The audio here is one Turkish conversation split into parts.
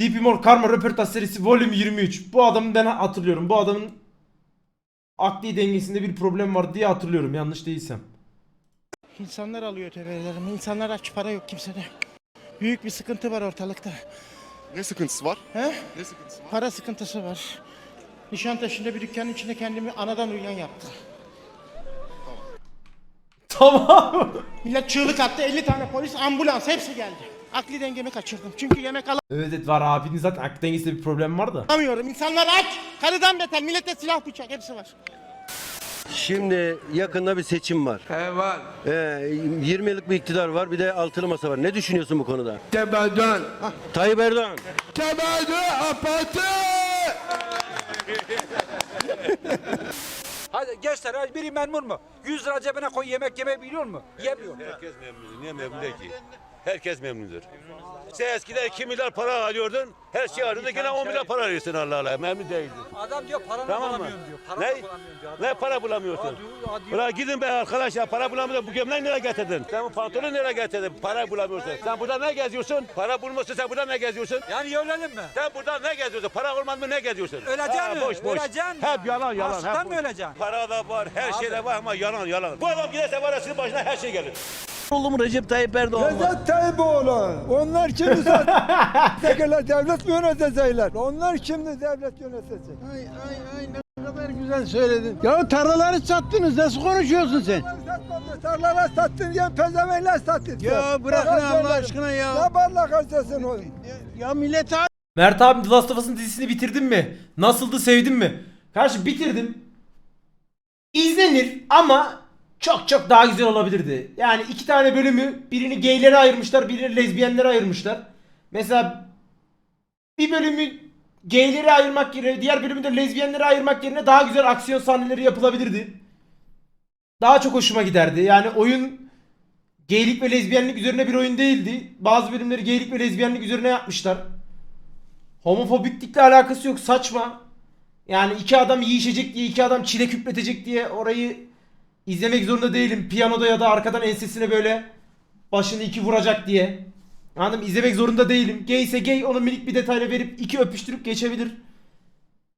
DP More Karma Röportaj serisi Volume 23. Bu adamı ben hatırlıyorum. Bu adamın akli dengesinde bir problem var diye hatırlıyorum yanlış değilsem. İnsanlar alıyor TV'lerimi. İnsanlar aç para yok kimsede. Büyük bir sıkıntı var ortalıkta. Ne sıkıntısı var? He? Ne sıkıntısı var? Para sıkıntısı var. Nişantaşı'nda bir dükkanın içinde kendimi anadan uyuyan yaptım. Tamam. Millet çığlık attı 50 tane polis ambulans hepsi geldi. Akli dengemi kaçırdım. Çünkü yemek evet evet var abinin zaten akli dengesinde bir problem var da. alamıyorum. İnsanlar aç. Karıdan beter. Millette silah bıçak hepsi var. Şimdi yakında bir seçim var. He var. Ee, 20 yıllık bir iktidar var bir de altılı masa var. Ne düşünüyorsun bu konuda? Tepeden. Tayyip Erdoğan. Tepeden apatı. Hadi gençler hadi biri memnun mu? 100 lira cebine koy yemek yemeyi biliyor mu? Yemiyor. Herkes memnun. Niye memnun değil ki? Herkes memnundur. Sen eskiden 2 milyar para alıyordun. Her şey alıyordun. Yine 10 milyar para alıyorsun Allah Allah. Memnun değildin. Adam diyor paranı Tamam mı? bulamıyorum diyor. Paranı Ne? bulamıyorum diyor. Ne para bulamıyorsun? Ulan gidin be arkadaşlar para bulamıyorsun. Bu gömleği nereye getirdin? Sen bu pantolonu nereye getirdin? Para bulamıyorsun. Sen burada ne geziyorsun? Para bulmuşsun sen burada ne geziyorsun? Yani ölelim mi? Sen burada ne geziyorsun? Para olmaz mı ne geziyorsun? Öleceksin mi? Boş boş. Öleceksin mi? Hep yalan yalan. Açlıktan hep mı boş. öleceksin? Para da var, her şey de var ama yalan yalan. Bu adam giderse var ya sizin başına her şey gelir. Oğlum Recep Tayyip Erdoğan var. Recep Tayyip Onlar şimdi Tekerler devlet mi yönetecekler? Onlar şimdi devlet yönetecek. Ay ay ay ne kadar güzel söyledin. Ya tarlaları sattınız nasıl konuşuyorsun sen? Tarlalar sattın diye pezevenler sattın. Ya bırakın Allah söylerim. aşkına ya. Ne parlak harcasın o. Ya millet Mert abi The Last of Us'ın dizisini bitirdin mi? Nasıldı sevdin mi? Karşı bitirdim. İzlenir ama çok çok daha güzel olabilirdi. Yani iki tane bölümü birini geylere ayırmışlar birini lezbiyenlere ayırmışlar. Mesela bir bölümü geylere ayırmak yerine diğer bölümü de lezbiyenlere ayırmak yerine daha güzel aksiyon sahneleri yapılabilirdi. Daha çok hoşuma giderdi. Yani oyun geylik ve lezbiyenlik üzerine bir oyun değildi. Bazı bölümleri geylik ve lezbiyenlik üzerine yapmışlar. Homofobiklikle alakası yok saçma. Yani iki adam yiyişecek diye iki adam çile küpletecek diye orayı izlemek zorunda değilim. Piyanoda ya da arkadan ensesine böyle başını iki vuracak diye. Anladım izlemek zorunda değilim. Gay ise gay onu minik bir detayla verip iki öpüştürüp geçebilir.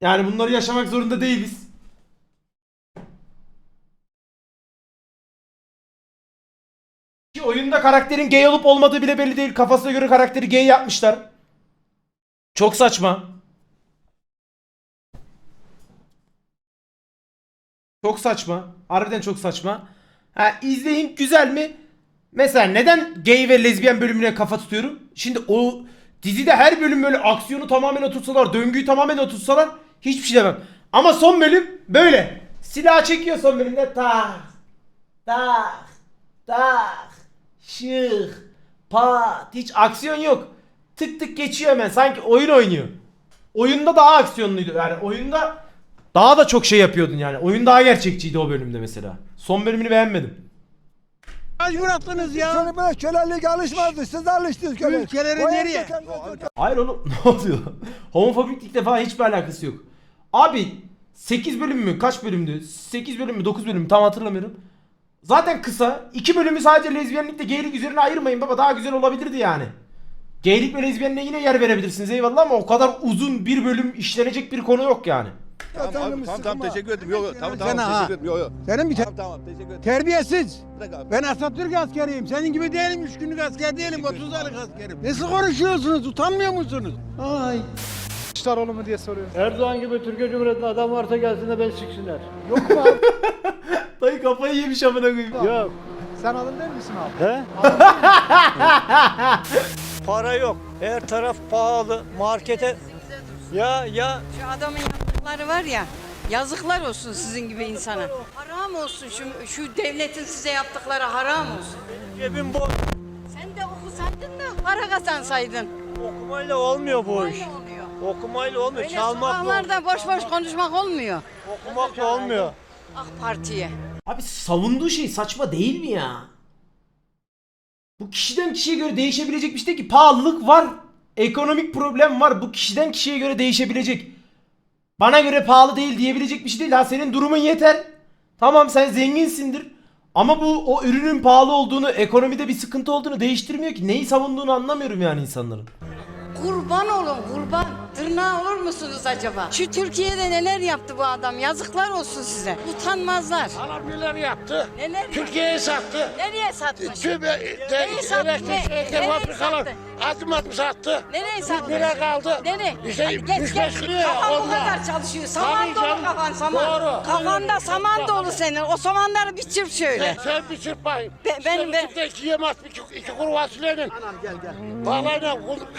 Yani bunları yaşamak zorunda değiliz. Ki oyunda karakterin gay olup olmadığı bile belli değil. Kafasına göre karakteri gay yapmışlar. Çok saçma. Çok saçma. Harbiden çok saçma. Ha izleyin güzel mi? Mesela neden gay ve lezbiyen bölümüne kafa tutuyorum? Şimdi o dizide her bölüm böyle aksiyonu tamamen oturtsalar, döngüyü tamamen oturtsalar hiçbir şey demem. Ama son bölüm böyle. Silah çekiyor son bölümde. Tak. Tak. Tak. Şık. Pat. Hiç aksiyon yok. Tık tık geçiyor hemen. Sanki oyun oynuyor. Oyunda daha aksiyonluydu. Yani oyunda daha da çok şey yapıyordun yani. Oyun daha gerçekçiydi o bölümde mesela. Son bölümünü beğenmedim. kaç bıraktınız ya? Sonra buna kölelik alışmadı. Siz alıştınız köle. Ülkeleri nereye? Hayır oğlum ne oluyor? Homofobiklikle falan hiçbir alakası yok. Abi 8 bölüm mü? Kaç bölümdü? 8 bölüm mü? 9 bölüm mü? Tam hatırlamıyorum. Zaten kısa. 2 bölümü sadece lezbiyenlikle geylik üzerine ayırmayın baba. Daha güzel olabilirdi yani. Geylik ve lezbiyenliğe yine yer verebilirsiniz eyvallah ama o kadar uzun bir bölüm işlenecek bir konu yok yani. Tamam abi, tamam tamam teşekkür ederim. Yok yok tamam tamam ha. teşekkür ederim. Yok yok. Senin bir Tamam tamam teşekkür ederim. terbiyesiz. Bırak abi. Ben Atatürk askeriyim. Senin gibi değilim. Üç günlük asker değilim. 30 aylık askerim. Nasıl konuşuyorsunuz? Utanmıyor musunuz? Ay. Kılıçdaroğlu mu diye soruyor. Erdoğan gibi Türkiye Cumhuriyeti'nde adam varsa gelsin de beni siksinler. Yok mu abi? Dayı kafayı yemiş amına koyayım. Yok. Sen alın değil misin abi? He? Para yok. Her taraf pahalı. Markete ya ya Şu adamın yaptıkları var ya, yazıklar olsun sizin gibi insana. Haram olsun şu, şu devletin size yaptıkları haram olsun. cebim boş. Sen de okusaydın da para kazansaydın. Okumayla olmuyor bu iş. Öyle oluyor. Okumayla olmuyor. Öyle Çalmak da sokaklarda boş boş konuşmak olmuyor. okumak da olmuyor. AK Parti'ye. Abi savunduğu şey saçma değil mi ya? Bu kişiden kişiye göre değişebilecek bir şey değil ki. Pahalılık var. Ekonomik problem var. Bu kişiden kişiye göre değişebilecek. Bana göre pahalı değil diyebilecek bir şey değil. Ha senin durumun yeter. Tamam sen zenginsindir. Ama bu o ürünün pahalı olduğunu, ekonomide bir sıkıntı olduğunu değiştirmiyor ki. Neyi savunduğunu anlamıyorum yani insanların. kurban olun kurban. Tırnağı olur musunuz acaba? Şu Türkiye'de neler yaptı bu adam? Yazıklar olsun size. Utanmazlar. Adam neler yaptı? Neler yaptı? Türkiye'yi sattı. Nereye satmış? Tüm Nereyi sattı? elektrik Ne- elektrik nereyi fabrikalar sattı? Adım adım sattı. Nereye sattı? Nereye kaldı? Nereye? İşte Hadi geç üç geç. beş kilo ya, Kafan bu kadar çalışıyor. Saman Tabii dolu canım. kafan saman. Doğru. Kafanda saman dolu senin. O samanları bir çırp şöyle. Sen, sen bir çırp bakayım. Be- benim- ben- Sen de iki yemez iki, iki kuru fasulyenin. Anam gel gel. Bağlayla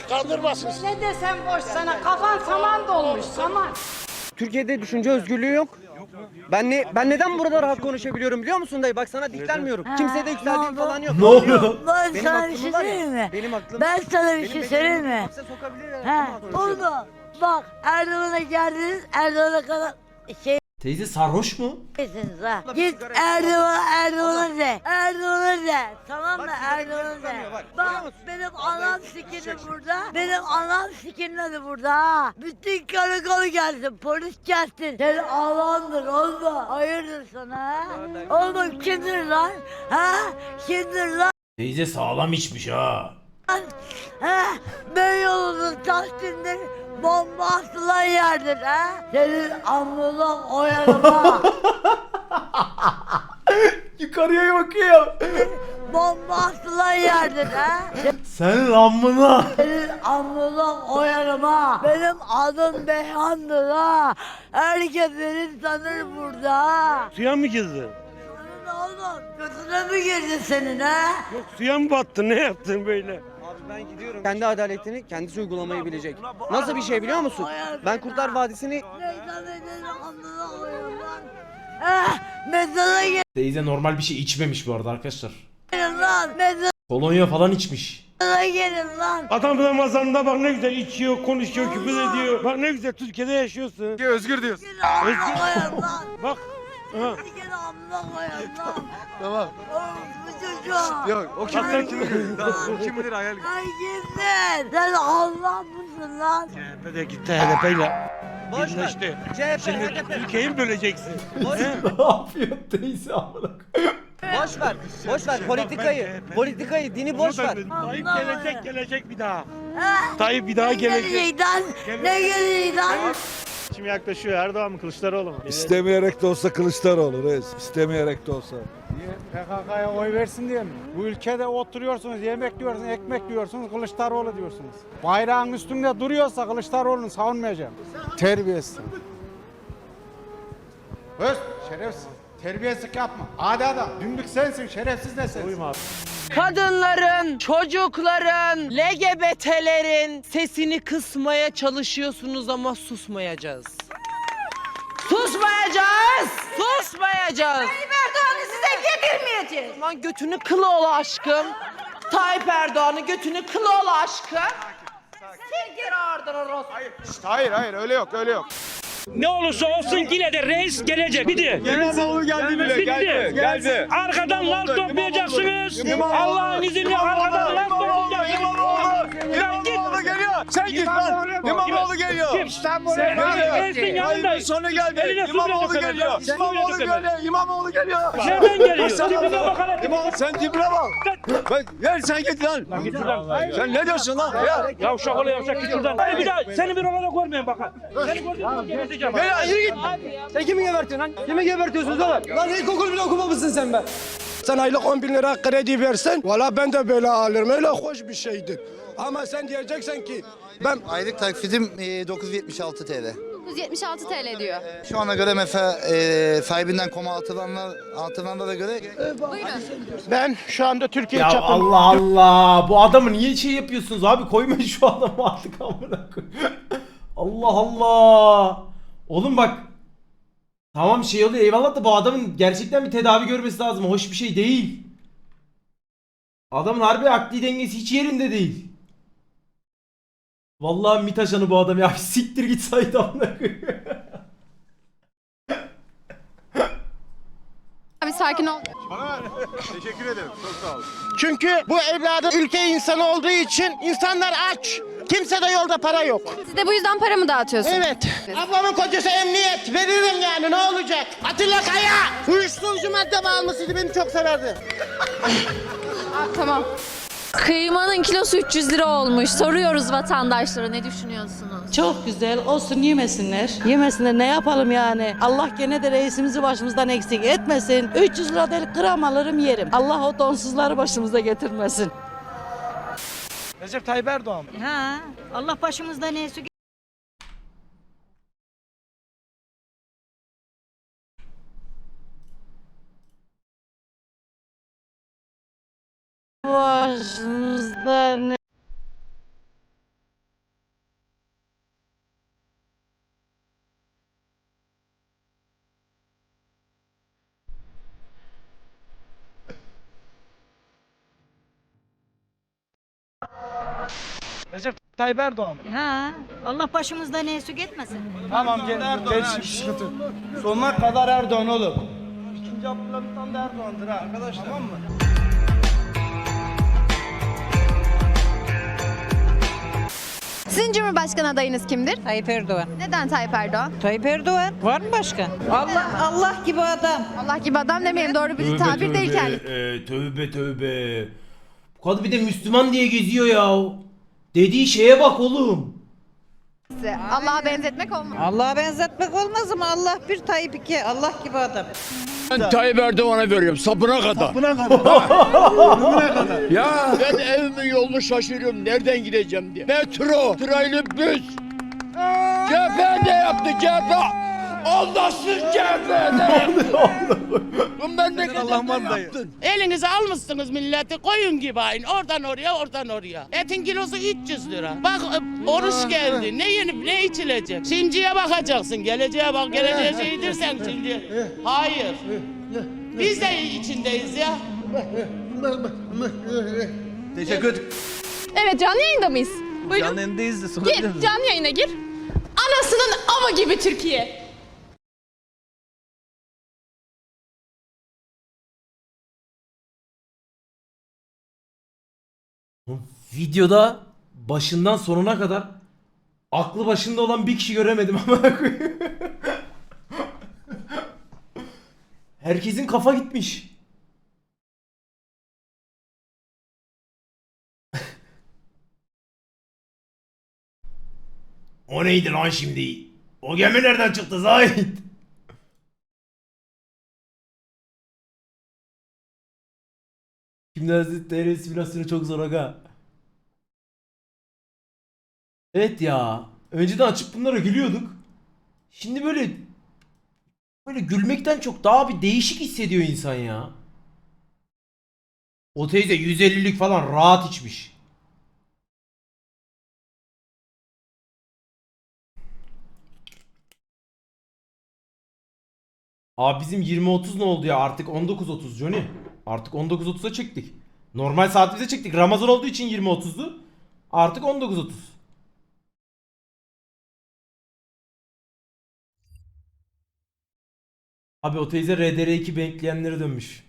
kandırmasın. Ne desem boş sana. Kafan saman dolmuş saman. Türkiye'de düşünce özgürlüğü yok. Ben ne ben neden burada rahat konuşabiliyorum biliyor musun dayı? Bak sana diklenmiyorum. Kimseye de yükseldiğim falan yok. Ne oluyor? Ben Benim sana bir aklım şey var ya, söyleyeyim mi? Benim aklım. Ben sana bir benim şey bedenimi söyleyeyim mi? hapse sokabilir. He, konuşuyorum. oldu. Bak Erdoğan'a geldiniz, Erdoğan'a kadar şey Teyze sarhoş mu? Misiniz ha? Git Erdoğan'a Erdoğan'a de. Erdoğan'a de. Tamam mı? Erdoğan'a de. bak, benim anam sikini burada. Benim anam sikini burada ha. Bütün karakol gelsin. Polis gelsin. Senin Allah'ındır oldu. Hayırdır sana ha? Oğlum kimdir lan? Ha? Kimdir lan? Teyze sağlam içmiş ha. Ha? Beyoğlu'nun Taksim'de bomba atılan yerdir ha? Senin amına oyarım ha. Yukarıya bakıyor. bomba atılan yerdir ha? Senin amına. Senin amına oyarım ha. Benim adım Beyhan'dır ha. Herkes beni tanır burada ha. Suya mı girdin? Senin oğlum götüne mi girdi senin ha? Yok suya mı battın? Ne yaptın böyle? Ben gidiyorum. Kendi adaletini kendisi uygulamayı bilecek. Nasıl bir şey biliyor musun? Ben Kurtlar Vadisi'ni? Mezara Teyze normal bir şey içmemiş bu arada arkadaşlar. lan. Mezara Kolonya falan içmiş. gelin lan. Adam Ramazan'da bak ne güzel içiyor, konuşuyor, küfür ediyor. Bak ne güzel Türkiye'de yaşıyorsun. Özgür diyorsun. Lan. Bak. Amına koyarım lan. Tamam. Oğlum bu çocuğu. Yok o kim bilir kimi bilir. O kim bilir hayal. Ay kimsin? Sen Allah mısın lan? CHP de gitti HDP'yle. boş ver. Birleşti. CHP, Şimdi HDP. ülkeyi mi böleceksin? Boş, ne yapıyor teyze amına koyayım? boş ver. Boş ver politikayı. Politikayı, dini boş ver. Tayyip Allah gelecek gelecek bir daha. Ha? Tayyip bir daha Ne gelecek. gelecek lan? Ne gelecek lan? Kim yaklaşıyor Erdoğan mı Kılıçdaroğlu mu? İstemeyerek de olsa Kılıçdaroğlu reis. İstemeyerek de olsa. PKK'ya oy versin diye mi? Bu ülkede oturuyorsunuz, yemek yiyorsunuz, ekmek yiyorsunuz, Kılıçdaroğlu diyorsunuz. Bayrağın üstünde duruyorsa Kılıçdaroğlu'nu savunmayacağım. Terbiyesiz. Öz, şerefsiz. Terbiyesizlik yapma. Adi adam. Dümdük sensin, şerefsiz de sensin. Kadınların, çocukların, LGBT'lerin sesini kısmaya çalışıyorsunuz ama susmayacağız. Susmayacağız! Susmayacağız! Erdoğan'ı size yedirmeyeceğiz. Lan götünü kılı ol aşkım. Tayyip Erdoğan'ı götünü kılı ol aşkım. Sen geri ardına orospu. Hayır hayır öyle yok öyle yok. Ne olursa olsun yine de reis gelecek. Bitti. İmamoğlu geldi bile Bitti. geldi. Geldi. Arkadan laf toplayacaksınız. Allah'ın izniyle arkadan laf toplayacaksınız. İmamoğlu geliyor. Sen git lan. Sen reisin yanındayız. Sonra geldi. Eline su İmamoğlu geliyor. Su İmamoğlu geliyor. İmamoğlu geliyor. Nereden geliyor? Tipine bakalım. İmamoğlu sen tipine bak. Bak gel sen git lan. Git şuradan. Sen ne diyorsun lan? Ya. Yavşak ol yavşak git şuradan. Seni bir daha seni bir olada görmeyin bakın. Seni gördüğüm zaman geberteceğim. Ya yürü git. Sen kimi gebertiyorsun lan? Kimi gebertiyorsunuz oğlum? Lan ilkokul bile okumamışsın sen be. Sen aylık 10 bin lira kredi versen valla ben de böyle alırım. Öyle hoş bir şeydir. Ama sen diyeceksen ki ben Aylık taksidim e, 976 TL. 976 TL diyor. Şu ana göre mesela e, sahibinden koma atılanlar, atılanlara göre Ben şu anda Türkiye Ya çapında... Allah Allah. Bu adamı niye şey yapıyorsunuz abi? Koymayın şu adamı artık amına koyayım. Allah Allah. Oğlum bak. Tamam şey oluyor eyvallah da bu adamın gerçekten bir tedavi görmesi lazım. Hoş bir şey değil. Adamın harbi akli dengesi hiç yerinde değil. Vallahi MİT ajanı bu adam ya. Siktir git Said amına. Abi sakin ol. Teşekkür ederim. Çok sağ ol. Çünkü bu evladı ülke insanı olduğu için insanlar aç. Kimse de yolda para yok. Siz de bu yüzden para mı dağıtıyorsunuz? Evet. Ablamın kocası emniyet. Veririm yani ne olacak? Atilla Kaya. Uyuşturucu madde bağımlısıydı beni çok severdi. tamam. Kıymanın kilosu 300 lira olmuş. Soruyoruz vatandaşlara ne düşünüyorsunuz? Çok güzel olsun yemesinler. Yemesinler ne yapalım yani. Allah gene de reisimizi başımızdan eksik etmesin. 300 lira değil gram alırım yerim. Allah o donsuzları başımıza getirmesin. Recep Tayyip Erdoğan. Ha, Allah başımızdan eksik Başımızdan Recep Tayyip Erdoğan. Ha, Allah başımızdan eksik etmesin. Tamam gel. Geç sıkıntı. Sonuna kadar Erdoğan oğlum. İkinci Abdülhamit Han da Erdoğan'dır ha arkadaşlar. Tamam mı? Sizin Cumhurbaşkanı adayınız kimdir? Tayyip Erdoğan. Neden Tayyip Erdoğan? Tayyip Erdoğan. Var mı başka? Allah Allah gibi adam. Allah gibi adam demeyelim doğru bir tabir değil kendisi. Ee, tövbe tövbe. Bu kadın bir de Müslüman diye geziyor ya. Dediği şeye bak oğlum. Allah'a benzetmek olmaz. Allah'a benzetmek olmaz ama Allah bir Tayyip iki. Allah gibi adam. Ben Tayyip Erdoğan'a veriyorum sapına kadar. Sapına kadar. ya ben evimin yolunu şaşırıyorum nereden gideceğim diye. Metro, trailibüs. CHP ne yaptı CHP? Allahsız CHP ne yaptı? Bu memlekete ne yaptın? Elinize almışsınız milleti koyun gibi aynı. Oradan oraya oradan oraya. Etin kilosu 300 lira. Bak e, oruç geldi. Ne yenip ne içilecek? Şimdiye bakacaksın. Geleceğe bak. Geleceğe şeydir sen şimdi. Hayır. Biz de içindeyiz ya. Evet canlı yayında mıyız? Buyurun. Canlı yayındayız da Gir canlı yayına gir. Anasının ama gibi Türkiye. Videoda başından sonuna kadar aklı başında olan bir kişi göremedim ama Herkesin kafa gitmiş. o neydi lan şimdi? O gemi nereden çıktı Zahit? Kimler TR simülasyonu çok zor aga. Evet ya. Önceden açıp bunlara gülüyorduk. Şimdi böyle böyle gülmekten çok daha bir değişik hissediyor insan ya. O teyze 150'lik falan rahat içmiş. Abi bizim 20-30 ne oldu ya? Artık 19-30 Johnny. Artık 19-30'a çektik. Normal saatimize çektik. Ramazan olduğu için 20-30'du. Artık 19-30. Abi o teyze RDR2 bekleyenlere dönmüş.